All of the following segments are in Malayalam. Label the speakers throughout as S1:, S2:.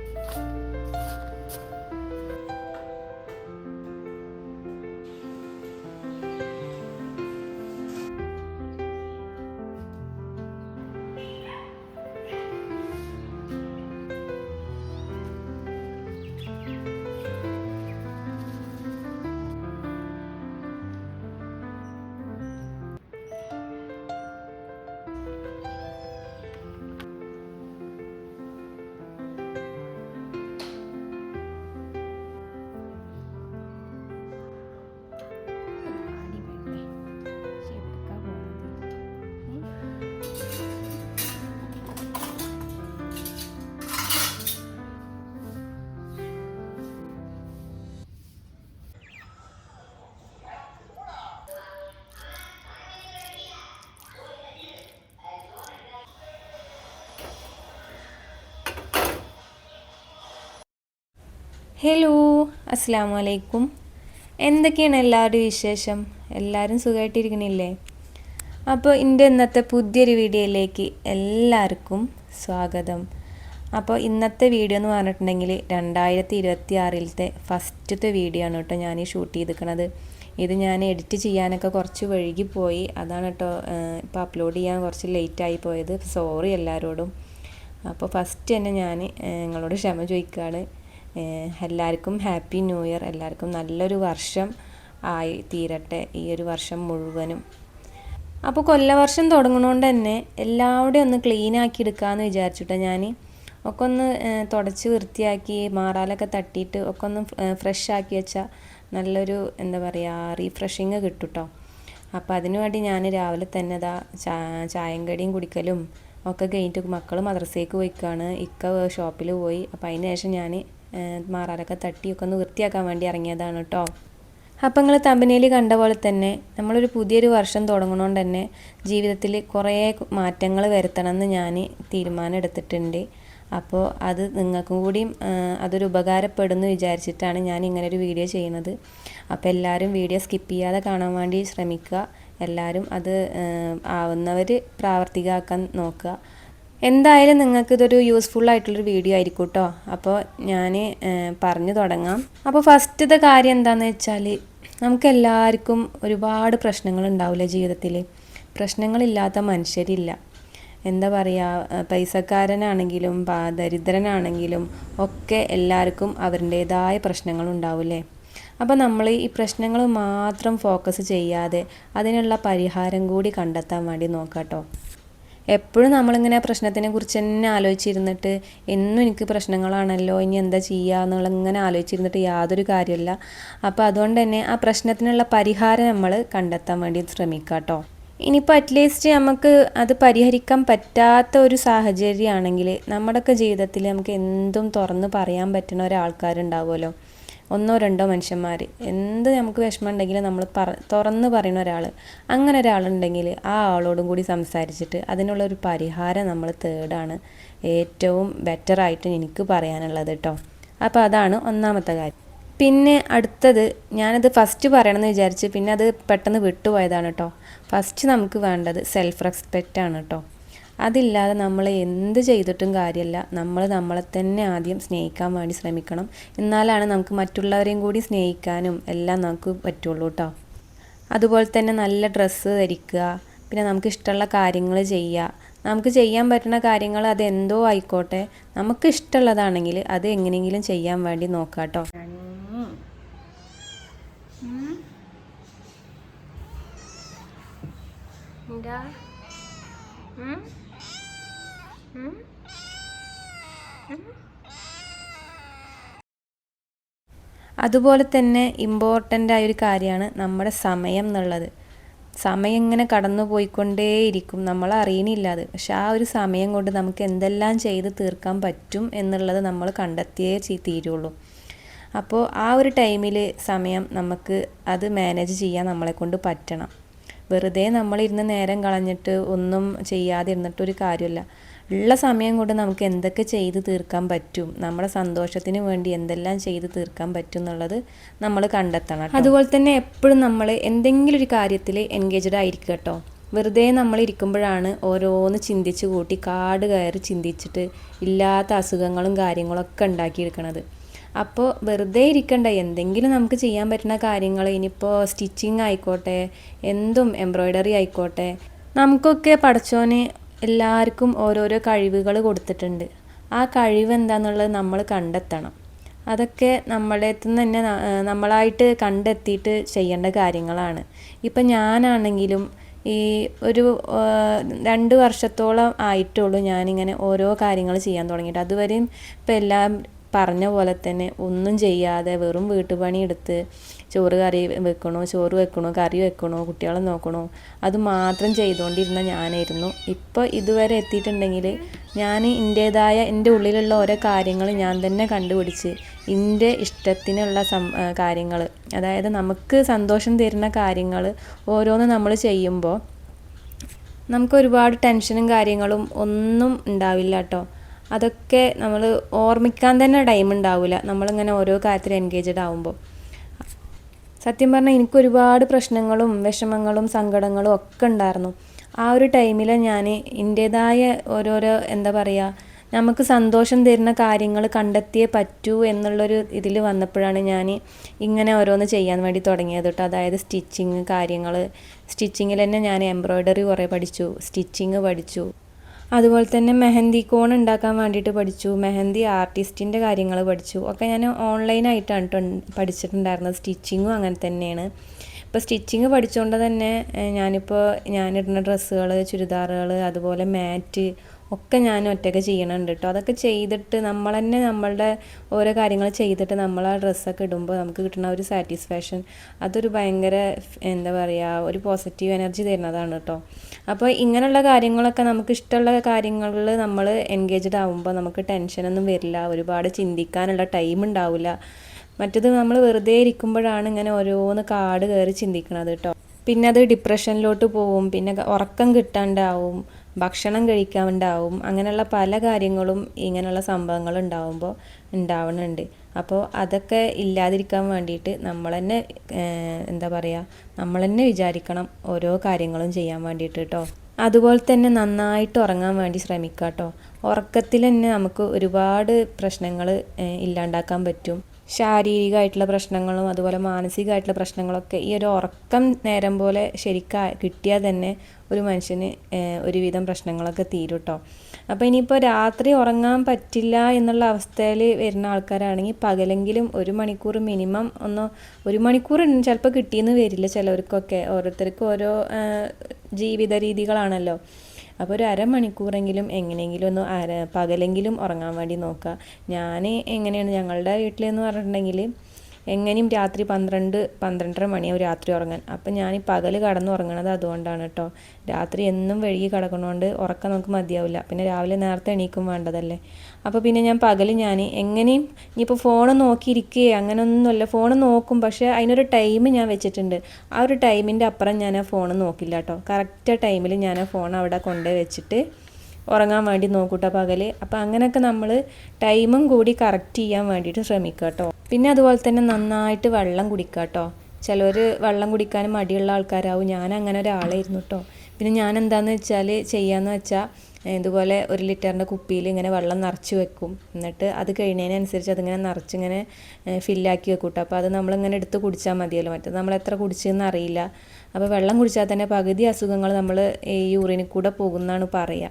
S1: Música ഹലോ അസ്സാം വലൈക്കും എന്തൊക്കെയാണ് എല്ലാവരുടെയും വിശേഷം? എല്ലാവരും സുഖമായിട്ടിരിക്കണില്ലേ? അപ്പോൾ എന്റെ ഇന്നത്തെ പുതിയൊരു വീഡിയോയിലേക്ക് എല്ലാവർക്കും സ്വാഗതം. അപ്പോൾ ഇന്നത്തെ വീഡിയോ എന്ന് പറഞ്ഞിട്ടുണ്ടെങ്കിൽ രണ്ടായിരത്തി ഇരുപത്തി ആറിലത്തെ ഫസ്റ്റത്തെ വീഡിയോ ആണ് കേട്ടോ ഞാൻ ഈ ഷൂട്ട് ചെയ്തിരിക്കണത്. ഇത് ഞാൻ എഡിറ്റ് ചെയ്യാനൊക്കെ കുറച്ച് വഴുകിപ്പോയി അതാണ് കേട്ടോ ഇപ്പോൾ അപ്ലോഡ് ചെയ്യാൻ കുറച്ച് ലേറ്റായി പോയത്. സോറി എല്ലാവരോടും. അപ്പോൾ ഫസ്റ്റ് തന്നെ ഞാൻ നിങ്ങളോട് ക്ഷമ ചോദിക്കുകയാണ്. എല്ലാവർക്കും ഹാപ്പി ന്യൂ ഇയർ. എല്ലാവർക്കും നല്ലൊരു വർഷം ആയി തീരട്ടെ. ഈ ഒരു വർഷം മുഴുവനും. അപ്പോൾ കൊല്ലവർഷം തുടങ്ങുന്നതുകൊണ്ട് തന്നെ എല്ലാവരുടെയും ഒന്ന് ക്ലീൻ ആക്കി എടുക്കാമെന്ന് വിചാരിച്ചിട്ട് ഞാൻ ഒക്കെ ഒന്ന് തുടച്ച് വൃത്തിയാക്കി മാറാലൊക്കെ തട്ടിയിട്ട് ഒക്കെ ഒന്ന് ഫ്രഷ് ആക്കി വെച്ചാൽ നല്ലൊരു എന്താ പറയുക റീഫ്രഷിങ് കിട്ടും കേട്ടോ അപ്പോൾ അതിനുവേണ്ടി ഞാൻ രാവിലെ തന്നെ അതാ ചായം കടിയും കുടിക്കലും ഒക്കെ കഴിഞ്ഞിട്ട് മക്കൾ മദ്രസയ്ക്ക് പോയിക്കാണ്. ഇക്ക ഷോപ്പിൽ പോയി. അപ്പോൾ അതിന് ഞാൻ മാറാലൊക്കെ തട്ടിയൊക്കെ ഒന്ന് വൃത്തിയാക്കാൻ വേണ്ടി ഇറങ്ങിയതാണ് കേട്ടോ അപ്പം നിങ്ങൾ തമ്പനയിൽ കണ്ട പോലെ തന്നെ നമ്മളൊരു പുതിയൊരു വർഷം തുടങ്ങണോണ്ട് തന്നെ ജീവിതത്തിൽ കുറേ മാറ്റങ്ങൾ വരുത്തണം എന്ന് ഞാൻ തീരുമാനം എടുത്തിട്ടുണ്ട്. അപ്പോൾ അത് നിങ്ങൾക്കും കൂടിയും അതൊരു ഉപകാരപ്പെടുന്നു വിചാരിച്ചിട്ടാണ് ഞാൻ ഇങ്ങനെ ഒരു വീഡിയോ ചെയ്യുന്നത്. അപ്പോൾ എല്ലാവരും വീഡിയോ സ്കിപ്പ് ചെയ്യാതെ കാണാൻ വേണ്ടി ശ്രമിക്കുക. എല്ലാവരും അത് ആവുന്നവർ പ്രാവർത്തികമാക്കാൻ നോക്കുക. എന്തായാലും നിങ്ങൾക്ക് ഇതൊരു യൂസ്ഫുൾ ആയിട്ടുള്ളൊരു വീഡിയോ ആയിരിക്കും കേട്ടോ അപ്പോൾ ഞാൻ പറഞ്ഞു തുടങ്ങാം. അപ്പോൾ ഫസ്റ്റത്തെ കാര്യം എന്താണെന്ന് വെച്ചാൽ നമുക്ക് എല്ലാവർക്കും ഒരുപാട് പ്രശ്നങ്ങൾ ഉണ്ടാവില്ല ജീവിതത്തിൽ പ്രശ്നങ്ങളില്ലാത്ത മനുഷ്യരില്ല. എന്താ പറയുക പൈസക്കാരനാണെങ്കിലും ദരിദ്രനാണെങ്കിലും ഒക്കെ എല്ലാവർക്കും അവരുടേതായ പ്രശ്നങ്ങൾ ഉണ്ടാവില്ലേ അപ്പോൾ നമ്മൾ ഈ പ്രശ്നങ്ങൾ മാത്രം ഫോക്കസ് ചെയ്യാതെ അതിനുള്ള പരിഹാരം കൂടി കണ്ടെത്താൻ വേണ്ടി നോക്കാം കേട്ടോ എപ്പോഴും നമ്മളിങ്ങനെ പ്രശ്നത്തിനെ കുറിച്ച് തന്നെ ആലോചിച്ചിരുന്നിട്ട് എന്നും എനിക്ക് പ്രശ്നങ്ങളാണല്ലോ ഇനി എന്താ ചെയ്യുക എന്നുള്ള ഇങ്ങനെ ആലോചിച്ചിരുന്നിട്ട് യാതൊരു കാര്യമില്ല. അപ്പോൾ അതുകൊണ്ട് തന്നെ ആ പ്രശ്നത്തിനുള്ള പരിഹാരം നമ്മൾ കണ്ടെത്താൻ വേണ്ടി ശ്രമിക്കുക കേട്ടോ ഇനിയിപ്പോൾ അറ്റ്ലീസ്റ്റ് നമുക്ക് അത് പരിഹരിക്കാൻ പറ്റാത്ത ഒരു സാഹചര്യമാണെങ്കിൽ നമ്മുടെയൊക്കെ ജീവിതത്തിൽ നമുക്ക് എന്തും തുറന്ന് പറയാൻ പറ്റുന്ന ഒരാൾക്കാരുണ്ടാവുമല്ലോ. ഒന്നോ രണ്ടോ മനുഷ്യന്മാർ എന്ത് നമുക്ക് വിഷമം ഉണ്ടെങ്കിലും നമ്മൾ പറ തുറന്ന് പറയുന്ന ഒരാൾ അങ്ങനെ ഒരാളുണ്ടെങ്കിൽ ആ ആളോടും കൂടി സംസാരിച്ചിട്ട് അതിനുള്ള ഒരു പരിഹാരം നമ്മൾ തേടാണ് ഏറ്റവും ബെറ്ററായിട്ട് എനിക്ക് പറയാനുള്ളത് കേട്ടോ അപ്പോൾ അതാണ് ഒന്നാമത്തെ കാര്യം. പിന്നെ അടുത്തത് ഞാനത് ഫസ്റ്റ് പറയണമെന്ന് വിചാരിച്ച് പിന്നെ അത് പെട്ടെന്ന് വിട്ടുപോയതാണ് കേട്ടോ ഫസ്റ്റ് നമുക്ക് വേണ്ടത് സെൽഫ് റെസ്പെക്റ്റ് ആണ് കേട്ടോ അതില്ലാതെ നമ്മൾ എന്ത് ചെയ്തിട്ടും കാര്യമല്ല നമ്മൾ നമ്മളെ തന്നെ ആദ്യം സ്നേഹിക്കാൻ വേണ്ടി ശ്രമിക്കണം. എന്നാലാണ് നമുക്ക് മറ്റുള്ളവരെയും കൂടി സ്നേഹിക്കാനും എല്ലാം നമുക്ക് പറ്റുള്ളൂ കേട്ടോ അതുപോലെ തന്നെ നല്ല ഡ്രസ്സ് ധരിക്കുക. പിന്നെ നമുക്ക് ഇഷ്ടമുള്ള കാര്യങ്ങൾ ചെയ്യുക. നമുക്ക് ചെയ്യാൻ പറ്റുന്ന കാര്യങ്ങൾ അത് എന്തോ ആയിക്കോട്ടെ. നമുക്ക് ഇഷ്ടമുള്ളതാണെങ്കിൽ അത് എങ്ങനെയെങ്കിലും ചെയ്യാൻ വേണ്ടി നോക്കാം കേട്ടോ എന്താ? അതുപോലെ തന്നെ ഇമ്പോർട്ടന്റ് ആയൊരു കാര്യമാണ് നമ്മുടെ സമയം എന്നുള്ളത്. സമയം ഇങ്ങനെ കടന്നു പോയിക്കൊണ്ടേയിരിക്കും നമ്മൾ അറിയണില്ല അത്. പക്ഷെ ആ ഒരു സമയം കൊണ്ട് നമുക്ക് എന്തെല്ലാം ചെയ്ത് തീർക്കാൻ പറ്റും എന്നുള്ളത് നമ്മൾ കണ്ടെത്തിയേ തീരുള്ളൂ. അപ്പോൾ ആ ഒരു ടൈമിൽ സമയം നമുക്ക് അത് മാനേജ് ചെയ്യാൻ നമ്മളെ കൊണ്ട് പറ്റണം. വെറുതെ നമ്മളിരുന്ന് നേരം കളഞ്ഞിട്ട് ഒന്നും ചെയ്യാതെ ഇരുന്നിട്ട് ഒരു കാര്യമില്ല ഉള്ള സമയം കൊണ്ട് നമുക്ക് എന്തൊക്കെ ചെയ്ത് തീർക്കാൻ പറ്റും? നമ്മുടെ സന്തോഷത്തിന് വേണ്ടി എന്തെല്ലാം ചെയ്ത് തീർക്കാൻ പറ്റും എന്നുള്ളത് നമ്മൾ കണ്ടെത്തണം അതുപോലെ തന്നെ എപ്പോഴും നമ്മൾ എന്തെങ്കിലും ഒരു കാര്യത്തിൽ എൻഗേജ്ഡ് ആയിരിക്കുക കേട്ടോ. വെറുതെ നമ്മൾ ഇരിക്കുമ്പോഴാണ് ഓരോന്ന് ചിന്തിച്ച് കൂട്ടി കാട് കയറി ചിന്തിച്ചിട്ട് ഇല്ലാത്ത അസുഖങ്ങളും കാര്യങ്ങളൊക്കെ ഉണ്ടാക്കിയെടുക്കണത്. അപ്പോൾ വെറുതെ ഇരിക്കണ്ട എന്തെങ്കിലും നമുക്ക് ചെയ്യാൻ പറ്റുന്ന കാര്യങ്ങൾ ഇനിയിപ്പോൾ സ്റ്റിച്ചിങ് ആയിക്കോട്ടെ എന്തും എംബ്രോയ്ഡറി ആയിക്കോട്ടെ നമുക്കൊക്കെ പഠിച്ചോന് എല്ലാവർക്കും ഓരോരോ കഴിവുകൾ കൊടുത്തിട്ടുണ്ട്. ആ കഴിവ് എന്താണെന്നുള്ളത് നമ്മൾ കണ്ടെത്തണം. അതൊക്കെ നമ്മുടെ തന്നെ നമ്മളായിട്ട് കണ്ടെത്തിയിട്ട് ചെയ്യേണ്ട കാര്യങ്ങളാണ്. ഇപ്പം ഞാനാണെങ്കിലും ഈ ഒരു രണ്ട് വർഷത്തോളം ആയിട്ടുള്ളൂ ഞാനിങ്ങനെ ഓരോ കാര്യങ്ങൾ ചെയ്യാൻ തുടങ്ങിയിട്ട്. അതുവരെയും ഇപ്പം എല്ലാം പറഞ്ഞ പോലെ തന്നെ ഒന്നും ചെയ്യാതെ വെറും വീട്ടുപണി എടുത്ത് ചോറ് കറി വെക്കണോ ചോറ് വെക്കണോ കറി വെക്കണോ കുട്ടികളെ നോക്കണോ അത് മാത്രം ചെയ്തുകൊണ്ടിരുന്ന ഞാനായിരുന്നു. ഇപ്പോൾ ഇതുവരെ എത്തിയിട്ടുണ്ടെങ്കിൽ ഞാൻ എന്റേതായ എന്റെ ഉള്ളിലുള്ള ഓരോ കാര്യങ്ങൾ ഞാൻ തന്നെ കണ്ടുപിടിച്ച് എന്റെ ഇഷ്ടത്തിനുള്ള സം കാര്യങ്ങൾ അതായത് നമുക്ക് സന്തോഷം തരുന്ന കാര്യങ്ങൾ ഓരോന്ന് നമ്മൾ ചെയ്യുമ്പോൾ നമുക്ക് ഒരുപാട് ടെൻഷനും കാര്യങ്ങളും ഒന്നും ഉണ്ടാവില്ല കേട്ടോ. അതൊക്കെ നമ്മൾ ഓർമ്മിക്കാൻ തന്നെ ടൈം ഉണ്ടാവില്ല നമ്മളിങ്ങനെ ഓരോ കാര്യത്തിൽ എൻഗേജഡ് ആവുമ്പോൾ സത്യം പറഞ്ഞാൽ എനിക്ക് ഒരുപാട് പ്രശ്നങ്ങളും വിഷമങ്ങളും സങ്കടങ്ങളും ഒക്കെ ഉണ്ടായിരുന്നു. ആ ഒരു ടൈമിൽ ഞാൻ എന്റേതായ ഓരോരോ എന്താ പറയുക നമുക്ക് സന്തോഷം തരുന്ന കാര്യങ്ങൾ കണ്ടെത്തിയേ പറ്റൂ എന്നുള്ളൊരു ഇതിൽ വന്നപ്പോഴാണ് ഞാൻ ഇങ്ങനെ ഓരോന്ന് ചെയ്യാൻ വേണ്ടി തുടങ്ങിയത് കേട്ടോ അതായത് സ്റ്റിച്ചിങ് കാര്യങ്ങൾ സ്റ്റിച്ചിങ്ങിൽ തന്നെ ഞാൻ എംബ്രോയ്ഡറി കുറേ പഠിച്ചു. സ്റ്റിച്ചിങ് പഠിച്ചു. അതുപോലെ തന്നെ മെഹന്തി കോൺ ഉണ്ടാക്കാൻ വേണ്ടിയിട്ട് പഠിച്ചു. മെഹന്തി ആർട്ടിസ്റ്റിന്റെ കാര്യങ്ങൾ പഠിച്ചു. ഒക്കെ ഞാൻ ഓൺലൈനായിട്ടാണ് പഠിച്ചിട്ടുണ്ടായിരുന്നത്. സ്റ്റിച്ചിങ്ങും അങ്ങനെ തന്നെയാണ്. ഇപ്പോൾ സ്റ്റിച്ചിങ് പഠിച്ചുകൊണ്ട് തന്നെ ഞാനിപ്പോൾ ഞാനിടുന്ന ഡ്രസ്സുകൾ ചുരിദാറുകൾ അതുപോലെ മാറ്റ് ഒക്കെ ഞാൻ ഒറ്റയ്ക്ക് ചെയ്യണുണ്ട് കേട്ടോ അതൊക്കെ ചെയ്തിട്ട് നമ്മൾ തന്നെ നമ്മളുടെ ഓരോ കാര്യങ്ങൾ ചെയ്തിട്ട് നമ്മൾ ആ ഡ്രസ്സൊക്കെ ഇടുമ്പോൾ നമുക്ക് കിട്ടുന്ന ഒരു സാറ്റിസ്ഫാക്ഷൻ അതൊരു ഭയങ്കര എന്താ പറയുക ഒരു പോസിറ്റീവ് എനർജി തരുന്നതാണ് കേട്ടോ അപ്പോൾ ഇങ്ങനെയുള്ള കാര്യങ്ങളൊക്കെ നമുക്ക് ഇഷ്ടമുള്ള കാര്യങ്ങളിൽ നമ്മൾ എൻഗേജ്ഡ് ആകുമ്പോൾ നമുക്ക് ടെൻഷനൊന്നും വരില്ല ഒരുപാട് ചിന്തിക്കാനുള്ള ടൈം ഉണ്ടാവില്ല മറ്റത് നമ്മൾ വെറുതെ ഇരിക്കുമ്പോഴാണ് ഇങ്ങനെ ഓരോന്ന് കാട് കയറി ചിന്തിക്കുന്നത് കേട്ടോ പിന്നെ അത് ഡിപ്രഷനിലോട്ട് പോവും പിന്നെ ഉറക്കം കിട്ടാണ്ടാവും. ഭക്ഷണം കഴിക്കാണ്ടാവും അങ്ങനെയുള്ള പല കാര്യങ്ങളും ഇങ്ങനെയുള്ള സംഭവങ്ങൾ ഉണ്ടാവുമ്പോൾ ഉണ്ടാവുന്നുണ്ട്. അപ്പോൾ അതൊക്കെ ഇല്ലാതിരിക്കാൻ വേണ്ടിയിട്ട് നമ്മൾ തന്നെ എന്താ പറയുക നമ്മൾ തന്നെ വിചാരിക്കണം ഓരോ കാര്യങ്ങളും ചെയ്യാൻ വേണ്ടിയിട്ട് കേട്ടോ അതുപോലെ തന്നെ നന്നായിട്ട് ഉറങ്ങാൻ വേണ്ടി ശ്രമിക്കുക കേട്ടോ ഉറക്കത്തിൽ തന്നെ നമുക്ക് ഒരുപാട് പ്രശ്നങ്ങൾ ഇല്ലാണ്ടാക്കാൻ പറ്റും. ശാരീരികമായിട്ടുള്ള പ്രശ്നങ്ങളും അതുപോലെ മാനസികമായിട്ടുള്ള പ്രശ്നങ്ങളൊക്കെ ഈ ഒരു ഉറക്കം നേരം പോലെ ശരിക്കും കിട്ടിയാൽ തന്നെ ഒരു മനുഷ്യന് ഒരുവിധം പ്രശ്നങ്ങളൊക്കെ തീരും കേട്ടോ അപ്പോൾ ഇനിയിപ്പോൾ രാത്രി ഉറങ്ങാൻ പറ്റില്ല എന്നുള്ള അവസ്ഥയിൽ വരുന്ന ആൾക്കാരാണെങ്കിൽ പകലെങ്കിലും ഒരു മണിക്കൂർ മിനിമം ഒന്ന് ഒരു മണിക്കൂർ ചിലപ്പോൾ കിട്ടിയെന്ന് വരില്ല ചിലവർക്കൊക്കെ. ഓരോരുത്തർക്കും ഓരോ ജീവിത രീതികളാണല്ലോ. അപ്പോൾ ഒരു അരമണിക്കൂറെങ്കിലും എങ്ങനെയെങ്കിലും ഒന്ന് അര പകലെങ്കിലും ഉറങ്ങാൻ വേണ്ടി നോക്കുക ഞാൻ എങ്ങനെയാണ് ഞങ്ങളുടെ വീട്ടിലെന്ന് പറഞ്ഞിട്ടുണ്ടെങ്കിൽ എങ്ങനെയും രാത്രി പന്ത്രണ്ട് പന്ത്രണ്ടര മണിയാവും രാത്രി ഉറങ്ങാൻ. അപ്പം ഞാൻ ഈ പകൽ കടന്ന് ഉറങ്ങണത് അതുകൊണ്ടാണ് കേട്ടോ രാത്രി എന്നും വഴുകി കിടക്കണോണ്ട് ഉറക്കം നമുക്ക് മതിയാവില്ല. പിന്നെ രാവിലെ നേരത്തെ എണീക്കും വേണ്ടതല്ലേ. അപ്പോൾ പിന്നെ ഞാൻ പകൽ ഞാൻ എങ്ങനെയും ഇനിയിപ്പോൾ ഫോൺ നോക്കിയിരിക്കുകയോ അങ്ങനെയൊന്നുമല്ല ഫോൺ നോക്കും പക്ഷേ അതിനൊരു ടൈം ഞാൻ വെച്ചിട്ടുണ്ട്. ആ ഒരു ടൈമിന്റെ അപ്പുറം ഞാൻ ആ ഫോൺ നോക്കില്ല കേട്ടോ കറക്റ്റ് ടൈമിൽ ഞാൻ ആ ഫോൺ അവിടെ കൊണ്ടുപോയി വെച്ചിട്ട് ഉറങ്ങാൻ വേണ്ടി നോക്കൂട്ടോ പകൽ അപ്പോൾ അങ്ങനെയൊക്കെ നമ്മൾ ടൈമും കൂടി കറക്റ്റ് ചെയ്യാൻ വേണ്ടിയിട്ട് ശ്രമിക്കുക കേട്ടോ പിന്നെ അതുപോലെ തന്നെ നന്നായിട്ട് വെള്ളം കുടിക്കുക കേട്ടോ ചിലവർ വെള്ളം കുടിക്കാനും മടിയുള്ള ആൾക്കാരാവും. ഞാൻ അങ്ങനെ ഒരാളായിരുന്നു കേട്ടോ പിന്നെ ഞാൻ എന്താണെന്ന് വെച്ചാൽ ചെയ്യാന്ന് വെച്ചാൽ ഇതുപോലെ ഒരു ലിറ്ററിന്റെ കുപ്പിയിൽ ഇങ്ങനെ വെള്ളം നിറച്ച് വെക്കും. എന്നിട്ട് അത് കഴിയുന്നതിനനുസരിച്ച് അതിങ്ങനെ നിറച്ചിങ്ങനെ ഫില്ലാക്കി വെക്കും കേട്ടോ അപ്പോൾ അത് നമ്മളിങ്ങനെ എടുത്ത് കുടിച്ചാൽ മതിയല്ലോ. മറ്റേ നമ്മൾ എത്ര കുടിച്ചതെന്ന് അറിയില്ല. അപ്പോൾ വെള്ളം കുടിച്ചാൽ തന്നെ പകുതി അസുഖങ്ങൾ നമ്മൾ ഈ യൂറിനിൽ കൂടെ പോകുന്നതാണ് പറയുക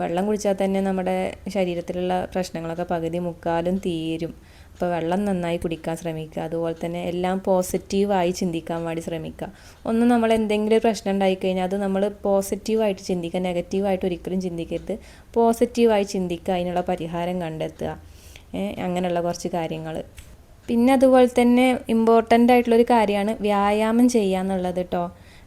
S1: വെള്ളം കുടിച്ചാൽ തന്നെ നമ്മുടെ ശരീരത്തിലുള്ള പ്രശ്നങ്ങളൊക്കെ പകുതി മുക്കാലും തീരും. അപ്പോൾ വെള്ളം നന്നായി കുടിക്കാൻ ശ്രമിക്കുക. അതുപോലെ തന്നെ എല്ലാം പോസിറ്റീവായി ചിന്തിക്കാൻ വേണ്ടി ശ്രമിക്കുക. ഒന്ന് നമ്മൾ എന്തെങ്കിലും പ്രശ്നം ഉണ്ടായിക്കഴിഞ്ഞാൽ അത് നമ്മൾ പോസിറ്റീവായിട്ട് ചിന്തിക്കുക. നെഗറ്റീവായിട്ട് ഒരിക്കലും ചിന്തിക്കരുത്. പോസിറ്റീവായി ചിന്തിക്കുക. അതിനുള്ള പരിഹാരം കണ്ടെത്തുക. അങ്ങനെയുള്ള കുറച്ച് കാര്യങ്ങൾ. പിന്നെ അതുപോലെ തന്നെ ഇമ്പോർട്ടന്റ് ആയിട്ടുള്ളൊരു കാര്യമാണ് വ്യായാമം ചെയ്യുക എന്നുള്ളത് കേട്ടോ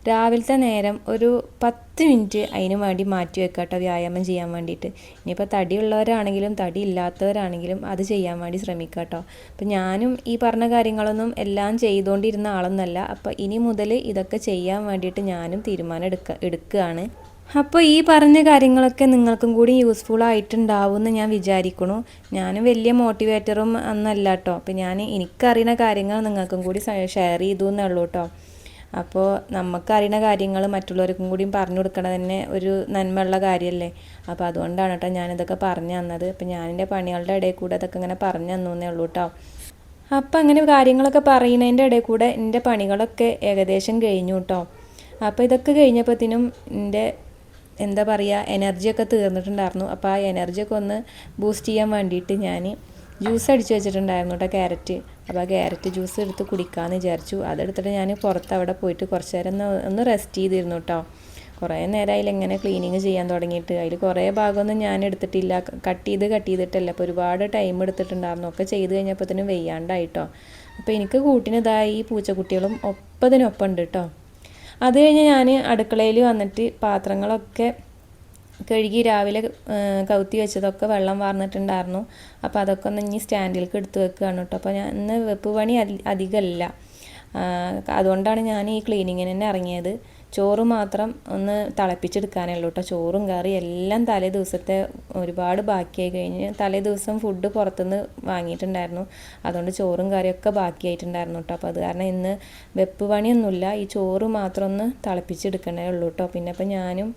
S1: രാവിലത്തെ നേരം ഒരു പത്ത് മിനിറ്റ് അതിന് വേണ്ടി മാറ്റി വെക്കുക കേട്ടോ വ്യായാമം ചെയ്യാൻ വേണ്ടിയിട്ട്. ഇനിയിപ്പോൾ തടിയുള്ളവരാണെങ്കിലും തടി ഇല്ലാത്തവരാണെങ്കിലും അത് ചെയ്യാൻ വേണ്ടി ശ്രമിക്കുക കേട്ടോ അപ്പം ഞാനും ഈ പറഞ്ഞ കാര്യങ്ങളൊന്നും എല്ലാം ചെയ്തുകൊണ്ടിരുന്ന ആളൊന്നല്ല. അപ്പോൾ ഇനി മുതൽ ഇതൊക്കെ ചെയ്യാൻ വേണ്ടിയിട്ട് ഞാനും തീരുമാനം എടുക്ക എടുക്കുകയാണ് അപ്പോൾ ഈ പറഞ്ഞ കാര്യങ്ങളൊക്കെ നിങ്ങൾക്കും കൂടി യൂസ്ഫുൾ ആയിട്ടുണ്ടാവും എന്ന് ഞാൻ വിചാരിക്കുന്നു ഞാനും വലിയ മോട്ടിവേറ്ററും അന്നല്ല കേട്ടോ അപ്പോൾ ഞാൻ എനിക്കറിയുന്ന കാര്യങ്ങൾ നിങ്ങൾക്കും കൂടി ഷെയർ ചെയ്തു എന്നുള്ളൂ കേട്ടോ അപ്പോൾ നമുക്കറിയുന്ന കാര്യങ്ങൾ മറ്റുള്ളവർക്കും കൂടിയും പറഞ്ഞു കൊടുക്കണത് തന്നെ ഒരു നന്മയുള്ള കാര്യമല്ലേ അപ്പോൾ അതുകൊണ്ടാണ് കേട്ടോ ഞാനിതൊക്കെ പറഞ്ഞു തന്നത്. അപ്പോൾ ഞാനെന്റെ പണികളുടെ ഇടയിൽ കൂടെ അതൊക്കെ ഇങ്ങനെ പറഞ്ഞു തന്നേ ഉള്ളൂ കേട്ടോ അപ്പം അങ്ങനെ കാര്യങ്ങളൊക്കെ പറയുന്നതിന്റെ ഇടയിൽ കൂടെ എന്റെ പണികളൊക്കെ ഏകദേശം കഴിഞ്ഞു കേട്ടോ അപ്പോൾ ഇതൊക്കെ കഴിഞ്ഞപ്പോഴത്തേനും എന്റെ എന്താ പറയുക എനർജിയൊക്കെ തീർന്നിട്ടുണ്ടായിരുന്നു. അപ്പോൾ ആ എനർജിയൊക്കെ ഒന്ന് ബൂസ്റ്റ് ചെയ്യാൻ വേണ്ടിയിട്ട് ഞാൻ ജ്യൂസ് അടിച്ച് വെച്ചിട്ടുണ്ടായിരുന്നു കേട്ടോ ക്യാരറ്റ്. അപ്പോൾ ആ ക്യാരറ്റ് ജ്യൂസ് എടുത്ത് കുടിക്കാമെന്ന് വിചാരിച്ചു. അതെടുത്തിട്ട് ഞാൻ പുറത്ത് അവിടെ പോയിട്ട് കുറച്ച് നേരം ഒന്ന് ഒന്ന് റെസ്റ്റ് ചെയ്തിരുന്നു കേട്ടോ കുറേ നേരം അതിൽ എങ്ങനെ ക്ലീനിങ് ചെയ്യാൻ തുടങ്ങിയിട്ട്. അതിൽ കുറേ ഭാഗമൊന്നും ഞാൻ എടുത്തിട്ടില്ല. കട്ട് ചെയ്ത് കട്ട് ചെയ്തിട്ടല്ല. അപ്പോൾ ഒരുപാട് ടൈം എടുത്തിട്ടുണ്ടായിരുന്നു. ഒക്കെ ചെയ്ത് കഴിഞ്ഞപ്പോഴത്തേനും വെയ്യാണ്ടായിട്ടോ അപ്പോൾ എനിക്ക് കൂട്ടിനിതായി ഈ പൂച്ചക്കുട്ടികളും ഒപ്പതിനൊപ്പം ഉണ്ട് കേട്ടോ അത് കഴിഞ്ഞ് ഞാൻ അടുക്കളയിൽ വന്നിട്ട് പാത്രങ്ങളൊക്കെ കഴുകി രാവിലെ കൗത്തി വെച്ചതൊക്കെ വെള്ളം വാർന്നിട്ടുണ്ടായിരുന്നു. അപ്പോൾ അതൊക്കെ ഒന്ന് ഇനി സ്റ്റാൻഡിലേക്ക് എടുത്ത് വെക്കുകയാണ് കേട്ടോ അപ്പോൾ ഞാൻ ഇന്ന് വെപ്പ് പണി അധികമല്ല. അതുകൊണ്ടാണ് ഞാൻ ഈ ക്ലീനിങ്ങിന് തന്നെ ഇറങ്ങിയത്. ചോറ് മാത്രം ഒന്ന് തിളപ്പിച്ചെടുക്കാനേ ഉള്ളൂ കേട്ടോ ചോറും കറി എല്ലാം തലേ ദിവസത്തെ ഒരുപാട് ബാക്കിയായി കഴിഞ്ഞ് തലേ ദിവസം ഫുഡ് പുറത്തുനിന്ന് വാങ്ങിയിട്ടുണ്ടായിരുന്നു. അതുകൊണ്ട് ചോറും കറിയൊക്കെ ബാക്കിയായിട്ടുണ്ടായിരുന്നു കേട്ടോ അപ്പോൾ അത് കാരണം ഇന്ന് വെപ്പ് പണിയൊന്നുമില്ല. ഈ ചോറ് മാത്രം ഒന്ന് തിളപ്പിച്ചെടുക്കണേ ഉള്ളൂ കേട്ടോ പിന്നെ അപ്പോൾ ഞാനും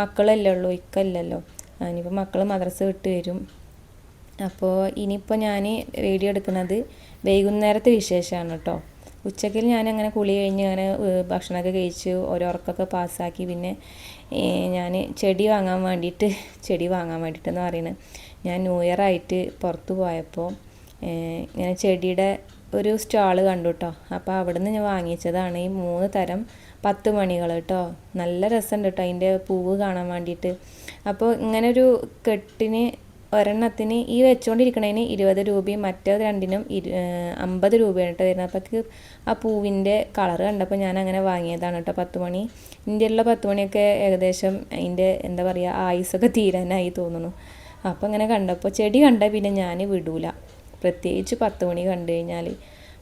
S1: മക്കളല്ലേ ഉള്ളൂ ഇക്കല്ലല്ലോ. ഇനിയിപ്പോൾ മക്കൾ മദ്രസ വിട്ട് വരും. അപ്പോൾ ഇനിയിപ്പോൾ ഞാൻ വീഡിയോ എടുക്കുന്നത് വൈകുന്നേരത്തെ വിശേഷമാണ് കേട്ടോ. ഞാൻ അങ്ങനെ കുളി കഴിഞ്ഞ് അങ്ങനെ ഭക്ഷണമൊക്കെ കഴിച്ച് ഓരോ ഉറക്കമൊക്കെ പാസ്സാക്കി പിന്നെ ഞാൻ ചെടി വാങ്ങാൻ വേണ്ടിയിട്ട് ചെടി വാങ്ങാൻ വേണ്ടിയിട്ടെന്ന് പറയുന്നത് ഞാൻ ന്യൂ ഇയർ ആയിട്ട് പുറത്ത് പോയപ്പോൾ ഇങ്ങനെ ചെടിയുടെ ഒരു സ്റ്റാൾ കണ്ടു കേട്ടോ. അപ്പോൾ അവിടെ നിന്ന് ഞാൻ വാങ്ങിച്ചതാണ് ഈ മൂന്ന് തരം പത്ത് മണികൾ കേട്ടോ. നല്ല രസമുണ്ട് കേട്ടോ അതിന്റെ പൂവ് കാണാൻ വേണ്ടിയിട്ട്. അപ്പോൾ ഇങ്ങനെ ഒരു കെട്ടിന് ഒരെണ്ണത്തിന് ഈ വെച്ചുകൊണ്ടിരിക്കണതിന് ഇരുപത് രൂപയും മറ്റേത് രണ്ടിനും ഇരു അമ്പത് രൂപയാണ് കേട്ടോ വരുന്നത്. അപ്പോൾ ആ പൂവിന്റെ കളർ കണ്ടപ്പോൾ ഞാൻ അങ്ങനെ വാങ്ങിയതാണ് കേട്ടോ പത്ത് മണി. ഇന്ത്യയിലുള്ള പത്ത് മണിയൊക്കെ ഏകദേശം അതിന്റെ എന്താ പറയുക ആയുസൊക്കെ തീരാനായി തോന്നുന്നു. അപ്പോൾ അങ്ങനെ കണ്ടപ്പോൾ ചെടി കണ്ടാൽ പിന്നെ ഞാൻ വിടൂല. പ്രത്യേകിച്ച് പത്ത് മണി കണ്ടു കഴിഞ്ഞാൽ.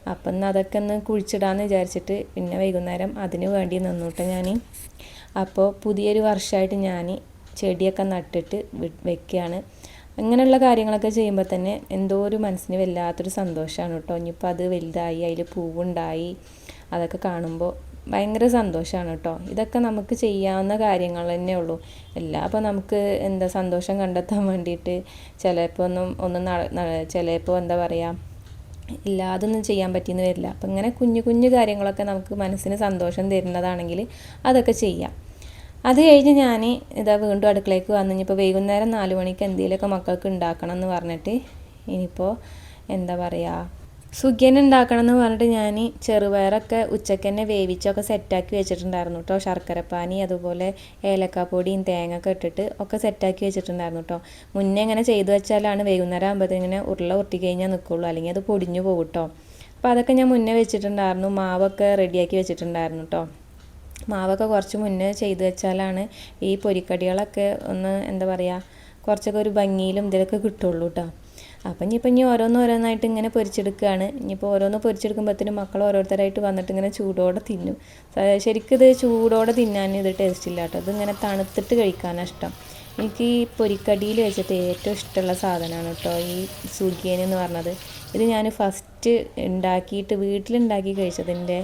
S1: അപ്പം ഇന്ന് അതൊക്കെ ഒന്ന് കുഴിച്ചിടാമെന്ന് വിചാരിച്ചിട്ട് പിന്നെ വൈകുന്നേരം അതിന് വേണ്ടി നിന്നുട്ടെ ഞാൻ അപ്പോൾ പുതിയൊരു വർഷമായിട്ട് ഞാൻ ചെടിയൊക്കെ നട്ടിട്ട് വെക്കുകയാണ് അങ്ങനെയുള്ള കാര്യങ്ങളൊക്കെ ചെയ്യുമ്പോൾ തന്നെ എന്തോ ഒരു മനസ്സിന് വല്ലാത്തൊരു സന്തോഷമാണ് കേട്ടോ ഇനിയിപ്പോൾ അത് വലുതായി അതിൽ പൂവുണ്ടായി അതൊക്കെ കാണുമ്പോൾ ഭയങ്കര സന്തോഷമാണ് കേട്ടോ ഇതൊക്കെ നമുക്ക് ചെയ്യാവുന്ന കാര്യങ്ങൾ തന്നെ ഉള്ളൂ. എല്ലാം അപ്പോൾ നമുക്ക് എന്താ സന്തോഷം കണ്ടെത്താൻ വേണ്ടിയിട്ട് ചിലപ്പോൾ ഒന്നും ഒന്നും ചിലപ്പോൾ എന്താ പറയുക ഇല്ലാതൊന്നും ചെയ്യാൻ പറ്റിയെന്ന് വരില്ല. അപ്പം ഇങ്ങനെ കുഞ്ഞു കുഞ്ഞു കാര്യങ്ങളൊക്കെ നമുക്ക് മനസ്സിന് സന്തോഷം തരുന്നതാണെങ്കിൽ അതൊക്കെ ചെയ്യാം. അത് കഴിഞ്ഞ് ഞാൻ ഇതാ വീണ്ടും അടുക്കളയ്ക്ക് വന്നു ഇനിയിപ്പോൾ വൈകുന്നേരം നാല് മണിക്ക് എന്തെങ്കിലുമൊക്കെ മക്കൾക്ക് ഉണ്ടാക്കണം എന്ന് പറഞ്ഞിട്ട് ഇനിയിപ്പോൾ എന്താ പറയുക സുഖ്യൻ ഉണ്ടാക്കണം എന്ന് പറഞ്ഞിട്ട് ഞാൻ ചെറുപയറൊക്കെ ഉച്ചയ്ക്ക് തന്നെ വേവിച്ചൊക്കെ സെറ്റാക്കി വെച്ചിട്ടുണ്ടായിരുന്നു കേട്ടോ ശർക്കരപ്പാനി അതുപോലെ ഏലക്കാപ്പൊടിയും തേങ്ങ ഒക്കെ ഇട്ടിട്ട് ഒക്കെ സെറ്റാക്കി വെച്ചിട്ടുണ്ടായിരുന്നു കേട്ടോ മുന്നേ ഇങ്ങനെ ചെയ്തു വെച്ചാലാണ് വൈകുന്നേരം ആകുമ്പോഴത്തേക്കും ഇങ്ങനെ ഉരുള ഉരുട്ടി കഴിഞ്ഞാൽ നിൽക്കുള്ളൂ അല്ലെങ്കിൽ അത് പൊടിഞ്ഞു പോകും കേട്ടോ അപ്പോൾ അതൊക്കെ ഞാൻ മുന്നേ വെച്ചിട്ടുണ്ടായിരുന്നു. മാവൊക്കെ റെഡിയാക്കി വെച്ചിട്ടുണ്ടായിരുന്നു കേട്ടോ മാവൊക്കെ കുറച്ച് മുന്നേ ചെയ്ത് വെച്ചാലാണ് ഈ പൊരിക്കടികളൊക്കെ ഒന്ന് എന്താ പറയുക കുറച്ചൊക്കെ ഒരു ഭംഗിയിലും ഇതിലൊക്കെ കിട്ടുള്ളൂ കേട്ടോ അപ്പം ഇനിയിപ്പോൾ ഇനി ഓരോന്ന് ഓരോന്നായിട്ട് ഇങ്ങനെ പൊരിച്ചെടുക്കുകയാണ് ഇനിയിപ്പോൾ ഓരോന്ന് പൊരിച്ചെടുക്കുമ്പോഴത്തേനും മക്കൾ ഓരോരുത്തരായിട്ട് വന്നിട്ട് ഇങ്ങനെ ചൂടോടെ തിന്നും. ശരിക്കും ഇത് ചൂടോടെ തിന്നാൻ ഇത് ടേസ്റ്റ് ഇല്ല കേട്ടോ ഇതിങ്ങനെ തണുത്തിട്ട് കഴിക്കാനാണ് ഇഷ്ടം. എനിക്ക് ഈ പൊരിക്കടിയിൽ വെച്ചിട്ട് ഏറ്റവും ഇഷ്ടമുള്ള സാധനമാണ് കേട്ടോ ഈ സുഖിയൻ എന്ന് പറഞ്ഞത്. ഇത് ഞാൻ ഫസ്റ്റ് ഉണ്ടാക്കിയിട്ട് വീട്ടിലുണ്ടാക്കി കഴിച്ചതിന്റെ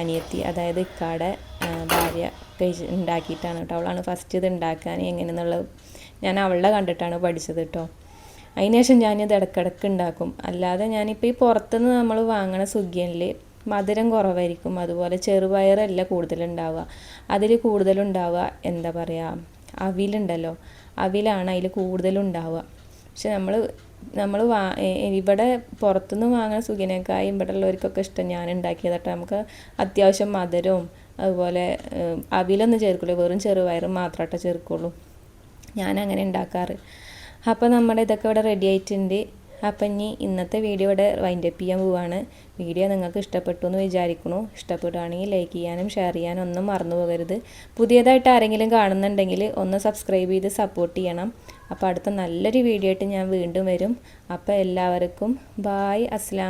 S1: അനിയത്തി അതായത് ഇക്കാടെ ഭാര്യ കഴിച്ച് ഉണ്ടാക്കിയിട്ടാണ് കേട്ടോ അവളാണ് ഫസ്റ്റ് ഇത് ഉണ്ടാക്കാൻ എങ്ങനെയെന്നുള്ളത് ഞാൻ അവളെ കണ്ടിട്ടാണ് പഠിച്ചത് കേട്ടോ അതിനുശേഷം ഞാനിത് ഇടക്കിടക്ക് ഉണ്ടാക്കും. അല്ലാതെ ഞാനിപ്പോൾ ഈ പുറത്തുനിന്ന് നമ്മൾ വാങ്ങണ സുഗിയനിൽ മധുരം കുറവായിരിക്കും. അതുപോലെ ചെറുപയറല്ല കൂടുതലുണ്ടാവുക അതിൽ കൂടുതലുണ്ടാവുക എന്താ പറയുക അവിലുണ്ടല്ലോ അവിലാണ് അതിൽ കൂടുതലുണ്ടാവുക പക്ഷെ നമ്മൾ നമ്മൾ വാ ഇവിടെ പുറത്തുനിന്ന് വാങ്ങുന്ന സുഖിനേക്കായി ഇവിടെ ഉള്ളവർക്കൊക്കെ ഇഷ്ടം ഞാൻ ഉണ്ടാക്കിയതട്ടോ നമുക്ക് അത്യാവശ്യം മധുരവും അതുപോലെ അവിലൊന്നും ചേർക്കില്ല വെറും ചെറുപയറും മാത്രമായിട്ടേ ചേർക്കുള്ളൂ. ഞാൻ അങ്ങനെ ഉണ്ടാക്കാറ്. അപ്പോൾ നമ്മുടെ ഇതൊക്കെ ഇവിടെ റെഡി ആയിട്ടുണ്ട്. അപ്പം ഇനി ഇന്നത്തെ വീഡിയോ ഇവിടെ വൈൻഡപ്പ് ചെയ്യാൻ പോവാണ്. വീഡിയോ നിങ്ങൾക്ക് ഇഷ്ടപ്പെട്ടു എന്ന് വിചാരിക്കുന്നു. ഇഷ്ടപ്പെടുകയാണെങ്കിൽ ലൈക്ക് ചെയ്യാനും ഷെയർ ചെയ്യാനും ഒന്നും മറന്നു പോകരുത്. പുതിയതായിട്ട് ആരെങ്കിലും കാണുന്നുണ്ടെങ്കിൽ ഒന്ന് സബ്സ്ക്രൈബ് ചെയ്ത് സപ്പോർട്ട് ചെയ്യണം. അപ്പോൾ അടുത്ത നല്ലൊരു വീഡിയോ ആയിട്ട് ഞാൻ വീണ്ടും വരും. അപ്പോൾ എല്ലാവർക്കും ബായ് അസ്ലാം